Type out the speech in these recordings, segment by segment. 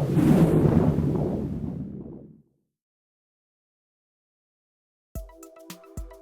ハハハハ!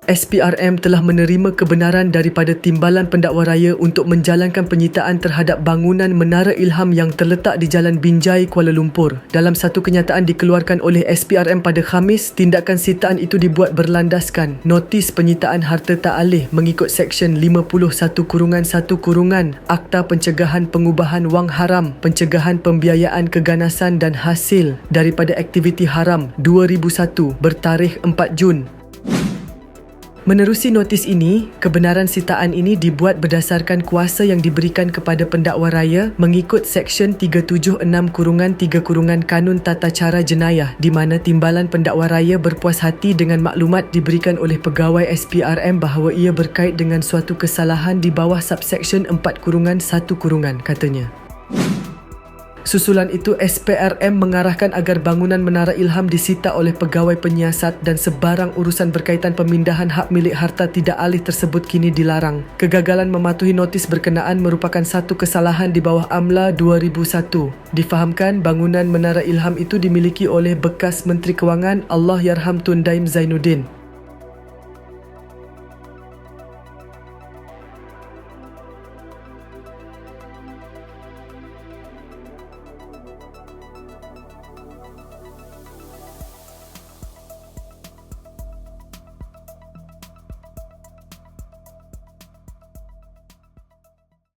SPRM telah menerima kebenaran daripada Timbalan Pendakwa Raya untuk menjalankan penyitaan terhadap bangunan Menara Ilham yang terletak di Jalan Binjai, Kuala Lumpur. Dalam satu kenyataan dikeluarkan oleh SPRM pada Khamis, tindakan sitaan itu dibuat berlandaskan notis penyitaan harta tak alih mengikut Seksyen 51 kurungan 1 kurungan Akta Pencegahan Pengubahan Wang Haram, Pencegahan Pembiayaan Keganasan dan Hasil daripada Aktiviti Haram 2001 bertarikh 4 Jun Menerusi notis ini, kebenaran sitaan ini dibuat berdasarkan kuasa yang diberikan kepada pendakwa raya mengikut Seksyen 376 kurungan 3 kurungan Kanun Tata Cara Jenayah di mana timbalan pendakwa raya berpuas hati dengan maklumat diberikan oleh pegawai SPRM bahawa ia berkait dengan suatu kesalahan di bawah subseksyen 4 kurungan 1 kurungan katanya. Susulan itu, SPRM mengarahkan agar bangunan Menara Ilham disita oleh pegawai penyiasat dan sebarang urusan berkaitan pemindahan hak milik harta tidak alih tersebut kini dilarang. Kegagalan mematuhi notis berkenaan merupakan satu kesalahan di bawah AMLA 2001. Difahamkan bangunan Menara Ilham itu dimiliki oleh bekas Menteri Kewangan Allah Yarham Tun Daim Zainuddin.